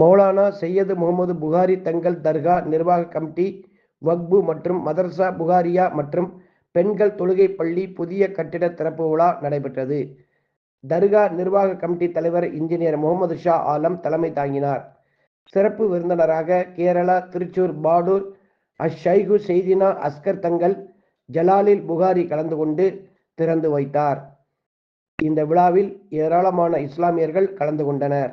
மௌலானா சையது முகமது புகாரி தங்கள் தர்கா நிர்வாக கமிட்டி வக்பு மற்றும் மதர்சா புகாரியா மற்றும் பெண்கள் தொழுகை பள்ளி புதிய கட்டிட திறப்பு விழா நடைபெற்றது. தர்கா நிர்வாக கமிட்டி தலைவர் இன்ஜினியர் முகமது ஷா ஆலம் தலைமை தாங்கினார். சிறப்பு விருந்தினராக கேரளா திருச்சூர் பாடூர் அஷைகு செய்தினா அஸ்கர் தங்கள் ஜலாலில் புகாரி கலந்து கொண்டு திறந்து வைத்தார். இந்த விழாவில் ஏராளமான இஸ்லாமியர்கள் கலந்து கொண்டனர்.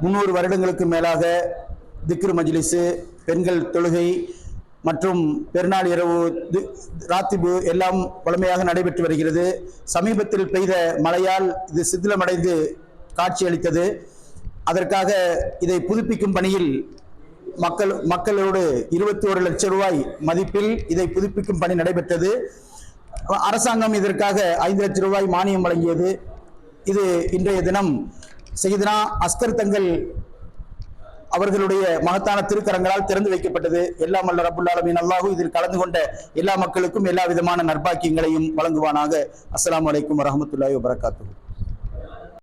முந்நூறு வருடங்களுக்கு மேலாக திக்ரு மஜ்லிஸு பெண்கள் தொழுகை மற்றும் பெருநாள் இரவு ராத்திபு எல்லாம் வழமையாக நடைபெற்று வருகிறது. சமீபத்தில் பெய்த மழையால் இது சிதிலமடைந்து காட்சியளித்தது. அதற்காக இதை புதுப்பிக்கும் பணியில் மக்கள் மக்களோடு இருபத்தி ஒரு லட்சம் ரூபாய் மதிப்பில் இதை புதுப்பிக்கும் பணி நடைபெற்றது. அரசாங்கம் இதற்காக ஐந்து லட்சம் ரூபாய் மானியம் வழங்கியது. இது இன்றைய தினம் செய்தனா அஸ்கர் தங்கள் அவர்களுடைய மகத்தான திருக்கரங்களால் திறந்து வைக்கப்பட்டது. எல்லாம் அல்ல ரபுல்லாலமின் அல்லாஹு இதில் கலந்து கொண்ட எல்லா மக்களுக்கும் எல்லா விதமான நற்பாக்கியங்களையும் வழங்குவானாக. அஸ்லாம் அலைக்கும் வரமத்துல்லாஹி வபரகாத்துஹு.